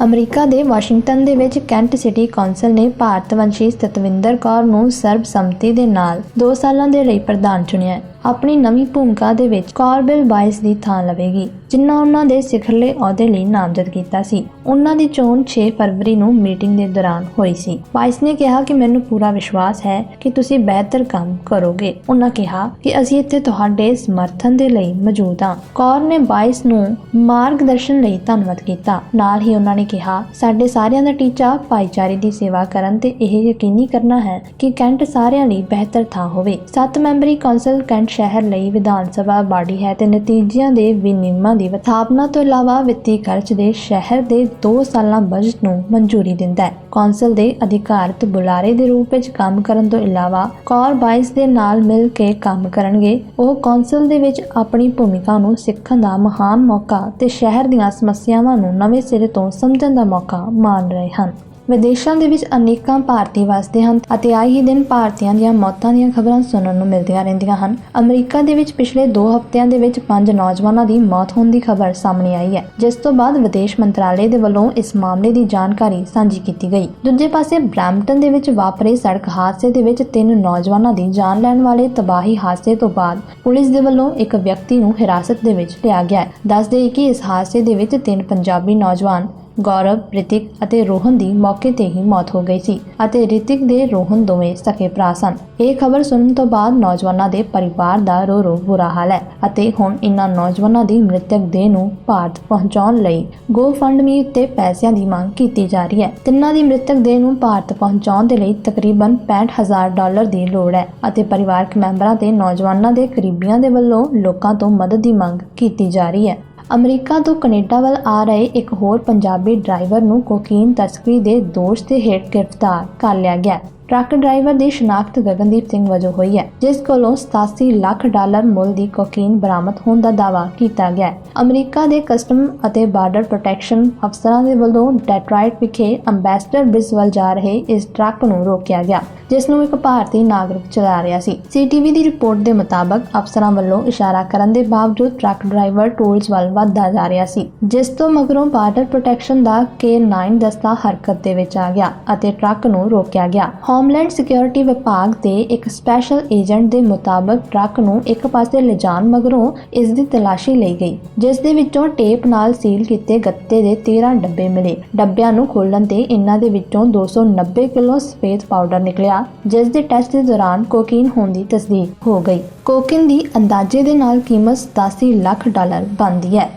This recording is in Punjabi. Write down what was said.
ਅਮਰੀਕਾ ਦੇ ਵਾਸ਼ਿੰਗਟਨ ਦੇ ਵਿੱਚ ਕੈਂਟ ਸਿਟੀ ਕੌਂਸਲ ਨੇ ਭਾਰਤ ਵੰਸ਼ੀ ਸਤਵਿੰਦਰ ਕੌਰ ਨੂੰ ਸਰਬਸੰਮਤੀ ਦੇ ਨਾਲ 2 ਸਾਲਾਂ ਦੇ ਲਈ ਪ੍ਰਧਾਨ ਚੁਣਿਆ ਹੈ। ਆਪਣੀ ਨਵੀਂ ਭੂਮਿਕਾ ਦੇ ਵਿੱਚ ਕੌਰ ਬਿਲ 22 ਦੀ ਥਾਂ ਲਵੇਗੀ ਜਿਨ੍ਹਾਂ ਉਹਨਾਂ ਦੇ ਸਿਖਰਲੇ ਅਹੁਦੇ ਲਈ ਨਾਮਜ਼ਦ ਕੀਤਾ ਸੀ। ਉਹਨਾਂ ਦੀ ਚੋਣ 6 ਫਰਵਰੀ ਨੂੰ ਮੀਟਿੰਗ ਦੇ ਦੌਰਾਨ ਹੋਈ ਸੀ। 22 ਨੇ ਕਿਹਾ ਕਿ ਮੈਨੂੰ ਪੂਰਾ ਵਿਸ਼ਵਾਸ ਹੈ ਕਿ ਤੁਸੀਂ ਬਿਹਤਰ ਕੰਮ ਕਰੋਗੇ। ਉਹਨਾਂ ਕਿਹਾ ਕਿ ਅਸੀਂ ਇੱਥੇ ਤੁਹਾਡੇ ਸਮਰਥਨ ਦੇ ਲਈ ਮੌਜੂਦ ਹਾਂ। ਕੌਰ ਨੇ 22 ਨੂੰ ਮਾਰਗਦਰਸ਼ਨ ਲਈ ਧੰਨਵਾਦ ਕੀਤਾ। ਨਾਲ ਹੀ ਉਹਨਾਂ ਨੇ ਕਿਹਾ, ਸਾਡੇ ਸਾਰਿਆਂ ਦਾ ਟੀਚਾ ਭਾਈਚਾਰੇ ਦੀ ਸੇਵਾ ਕਰਨ ਤੇ ਇਹ ਯਕੀਨੀ ਕਰਨਾ ਹੈ ਕਿ ਕੈਂਟ ਸਾਰਿਆਂ ਲਈ ਬਿਹਤਰ ਥਾਂ ਹੋਵੇ। ਸੱਤ ਮੈਂਬਰੀ ਕੌਂਸਲ ਕੈਂਟ ਸ਼ਹਿਰ ਲਈ ਵਿਧਾਨ ਸਭਾ ਬਾਡੀ ਹੈ ਤੇ ਨਤੀਜਿਆਂ ਦੇ ਵਿਨਿਯਮਾਂ ਦੀ ਸਥਾਪਨਾ ਤੋਂ ਇਲਾਵਾ ਵਿੱਤੀ ਖਰਚ ਦੇ ਸ਼ਹਿਰ ਦੇ 2 ਸਾਲਾਂ ਬਜਟ ਨੂੰ ਮਨਜ਼ੂਰੀ ਦਿੰਦਾ ਹੈ। ਕੌਂਸਲ ਦੇ ਅਧਿਕਾਰਤ ਬੁਲਾਰੇ ਦੇ ਰੂਪ ਵਿੱਚ ਕੰਮ ਕਰਨ ਤੋਂ ਇਲਾਵਾ ਕੌਰ 22 ਦੇ ਨਾਲ ਮਿਲ ਕੇ ਕੰਮ ਕਰਨਗੇ। ਉਹ ਕੌਂਸਲ ਦੇ ਵਿੱਚ ਆਪਣੀ ਭੂਮਿਕਾ ਨੂੰ ਸਿੱਖਣ ਦਾ ਮਹਾਨ ਮੌਕਾ ਤੇ ਸ਼ਹਿਰ ਦੀਆਂ ਸਮੱਸਿਆਵਾਂ ਨੂੰ ਨਵੇਂ ਸਿਰੇ ਤੋਂ ਸਮਝਣ ਦਾ ਮੌਕਾ ਮਾਣ ਰਹੇ ਹਨ। ਵਿਦੇਸ਼ਾਂ ਦੇ ਵਿੱਚ ਅਨੇਕਾਂ ਭਾਰਤੀ ਵਸਦੇ ਹਨ ਅਤੇ ਆਏ ਹੀ ਦਿਨ ਭਾਰਤੀਆਂ ਦੀਆਂ ਮੌਤਾਂ ਦੀਆਂ ਖਬਰਾਂ ਸੁਣਨ ਨੂੰ ਮਿਲਦੀਆਂ ਰਹਿੰਦੀਆਂ ਹਨ। ਅਮਰੀਕਾ ਦੇ ਵਿੱਚ ਪਿਛਲੇ 2 ਹਫ਼ਤਿਆਂ ਦੇ ਵਿੱਚ 5 ਨੌਜਵਾਨਾਂ ਦੀ ਮੌਤ ਹੋਣ ਦੀ ਖਬਰ ਸਾਹਮਣੇ ਆਈ ਹੈ, ਜਿਸ ਤੋਂ ਬਾਅਦ ਵਿਦੇਸ਼ ਮੰਤਰਾਲੇ ਦੇ ਵੱਲੋਂ ਇਸ ਮਾਮਲੇ ਦੀ ਜਾਣਕਾਰੀ ਸਾਂਝੀ ਕੀਤੀ ਗਈ। ਦੂਜੇ ਪਾਸੇ, ਬ੍ਰੈਂਪਟਨ ਦੇ ਵਿੱਚ ਵਾਪਰੇ ਸੜਕ ਹਾਦਸੇ ਦੇ ਵਿੱਚ ਤਿੰਨ ਨੌਜਵਾਨਾਂ ਦੀ ਜਾਨ ਲੈਣ ਵਾਲੇ ਤਬਾਹੀ ਹਾਦਸੇ ਤੋਂ ਬਾਅਦ ਪੁਲਿਸ ਦੇ ਵੱਲੋਂ ਇੱਕ ਵਿਅਕਤੀ ਨੂੰ ਹਿਰਾਸਤ ਦੇ ਵਿੱਚ ਲਿਆ ਗਿਆ ਹੈ। ਦੱਸਦੇ ਕਿ ਇਸ ਹਾਦਸੇ ਦੇ ਵਿੱਚ ਤਿੰਨ ਪੰਜਾਬੀ ਨੌਜਵਾਨ ਗੌਰਵ, ਰਿਤਿਕ ਅਤੇ ਰੋਹਨ ਦੀ ਮੌਕੇ ਤੇ ਹੀ ਮੌਤ ਹੋ ਗਈ ਸੀ ਅਤੇ ਰਿਤਿਕ ਦੇ ਰੋਹਨ ਦੋਵੇਂ ਸਕੇ ਭਰਾ ਸਨ। ਇਹ ਖਬਰ ਸੁਣਨ ਤੋਂ ਬਾਅਦ ਨੌਜਵਾਨਾਂ ਦੇ ਪਰਿਵਾਰ ਦਾ ਰੋ ਰੋ ਬੁਰਾ ਹਾਲ ਹੈ ਅਤੇ ਹੁਣ ਇਨ੍ਹਾਂ ਨੌਜਵਾਨਾਂ ਦੀ ਮ੍ਰਿਤਕ ਦੇਹ ਨੂੰ ਭਾਰਤ ਪਹੁੰਚਾਉਣ ਲਈ GoFundMe ਉੱਤੇ ਪੈਸਿਆਂ ਦੀ ਮੰਗ ਕੀਤੀ ਜਾ ਰਹੀ ਹੈ। ਤਿੰਨਾਂ ਦੀ ਮ੍ਰਿਤਕ ਦੇਹ ਨੂੰ ਭਾਰਤ ਪਹੁੰਚਾਉਣ ਦੇ ਲਈ ਤਕਰੀਬਨ 65000 ਡਾਲਰ ਦੀ ਲੋੜ ਹੈ ਅਤੇ ਪਰਿਵਾਰਕ ਮੈਂਬਰਾਂ ਤੇ ਨੌਜਵਾਨਾਂ ਦੇ ਕਰੀਬੀਆਂ ਦੇ ਵੱਲੋਂ ਲੋਕਾਂ ਤੋਂ ਮਦਦ ਦੀ ਮੰਗ ਕੀਤੀ ਜਾ ਰਹੀ ਹੈ। ਅਮਰੀਕਾ ਤੋਂ ਕੈਨੇਡਾ ਵੱਲ ਆ ਰਹੇ ਇੱਕ ਹੋਰ ਪੰਜਾਬੀ ਡਰਾਈਵਰ ਨੂੰ ਕੋਕੀਨ ਤਸਕਰੀ ਦੇ ਦੋਸ਼ ਦੇ ਹੇਠ ਗ੍ਰਿਫਤਾਰ ਕਰ ਲਿਆ ਗਿਆ। ਟਰੱਕ ਡਰਾਈਵਰ ਦੀ ਸ਼ਨਾਖਤ ਗਗਨਦੀਪ ਸਿੰਘ ਵਜੋਂ ਹੋਈ ਹੈ, ਜਿਸ ਕੋਲੋਂ 87 ਲੱਖ ਡਾਲਰ ਮੁੱਲ ਦੀ ਕੋਕੀਨ ਬਰਾਮਦ ਹੋਣ ਦਾ ਦਾਅਵਾ ਕੀਤਾ ਗਿਆ ਹੈ। ਅਮਰੀਕਾ ਦੇ ਕਸਟਮ ਅਤੇ ਬਾਰਡਰ ਪ੍ਰੋਟੈਕਸ਼ਨ ਅਫਸਰਾਂ ਦੇ ਵੱਲੋਂ ਡੈਟਰਾਇਟ ਵਿਖੇ ਅੰਬੈਸਡਰ ਬ੍ਰਿਜ ਵੱਲ ਜਾ ਰਹੇ ਇਸ ਟਰੱਕ ਨੂੰ ਰੋਕਿਆ ਗਿਆ, ਜਿਸ ਨੂੰ ਇੱਕ ਭਾਰਤੀ ਨਾਗਰਿਕ ਚਲਾ ਰਿਹਾ ਸੀ। ਸੀਟੀਵੀ ਦੀ ਰਿਪੋਰਟ ਦੇ ਮੁਤਾਬਕ ਅਫਸਰਾਂ ਵੱਲੋਂ ਇਸ਼ਾਰਾ ਕਰਨ ਦੇ ਬਾਵਜੂਦ ਟਰੱਕ ਡਰਾਈਵਰ ਟੋਲਸ ਵੱਲ ਵੱਧਦਾ ਜਾ ਰਿਹਾ ਸੀ, ਜਿਸ ਤੋਂ ਮਗਰੋਂ ਬਾਰਡਰ ਪ੍ਰੋਟੈਕਸ਼ਨ ਦਾ K9 ਦਸਤਾ ਹਰਕਤ ਦੇ ਵਿੱਚ ਆ ਗਿਆ ਅਤੇ ਟਰੱਕ ਨੂੰ ਰੋਕਿਆ ਗਿਆ। ਹੋਮਲੈਂਡ ਸਿਕਿਉਰਿਟੀ ਵਿਭਾਗ ਦੇ ਇੱਕ ਸਪੈਸ਼ਲ ਏਜੰਟ ਦੇ ਮੁਤਾਬਕ ਟਰੱਕ ਨੂੰ ਇੱਕ ਪਾਸੇ ਲਿਜਾਣ ਮਗਰੋਂ ਇਸ ਦੀ ਤਲਾਸ਼ੀ ਲਈ ਗਈ, ਜਿਸ ਦੇ ਵਿੱਚੋਂ ਟੇਪ ਨਾਲ ਸੀਲ ਕੀਤੇ ਗੱਤੇ ਦੇ 13 ਡੱਬੇ ਮਿਲੇ। ਡੱਬਿਆਂ ਨੂੰ ਖੋਲਣ ਤੇ ਇਹਨਾਂ ਦੇ ਵਿੱਚੋਂ 290 ਕਿਲੋ ਸਫੇਦ ਪਾਊਡਰ ਨਿਕਲਿਆ, ਜਿਸ ਦੇ ਟੈਸਟ ਦੇ ਦੌਰਾਨ ਕੋਕੀਨ ਹੋਣ ਦੀ ਤਸਦੀਕ ਹੋ ਗਈ। ਕੋਕੀਨ ਦੀ ਅੰਦਾਜ਼ੇ ਦੇ ਨਾਲ ਕੀਮਤ 87 ਲੱਖ ਡਾਲਰ ਬਣਦੀ ਹੈ।